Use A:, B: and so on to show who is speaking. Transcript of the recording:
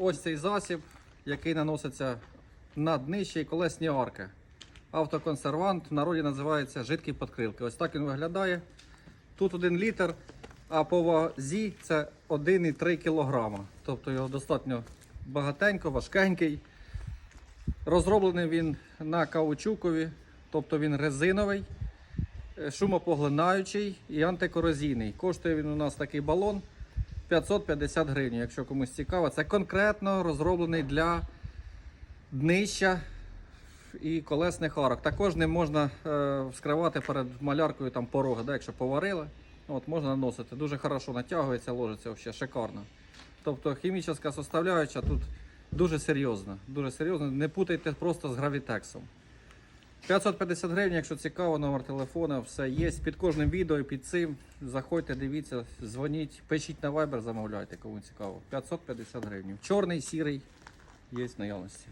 A: ось цей засіб, який наноситься на днище і колесні арки. Автоконсервант в народі називається жидкі подкрилки. Ось так він виглядає. Тут 1 літр, а по вазі це 1,3 кг. Тобто його достатньо багатенько, важкенький. Розроблений він на каучукові, тобто він резиновий, е, шумопоглинаючий і антикорозійний. Коштує він у нас такий балон 550 гривень, якщо комусь цікаво. Це конкретно розроблений для днища і колесних арок. Також ним можна е, вскривати перед маляркою там пороги, да, якщо поварили. От, можна наносити. Дуже хорошо натягується, ложиться взагалі шикарно. Тобто хімічна составляюча тут дуже серйозна. Дуже серйозна. Не путайте просто з гравітексом. 550 гривень, якщо цікаво, номер телефона, все є. Під кожним відео під цим. Заходьте, дивіться, дзвоніть, пишіть на Viber, замовляйте, кому цікаво. 550 гривень. Чорний, сірий є в наявності.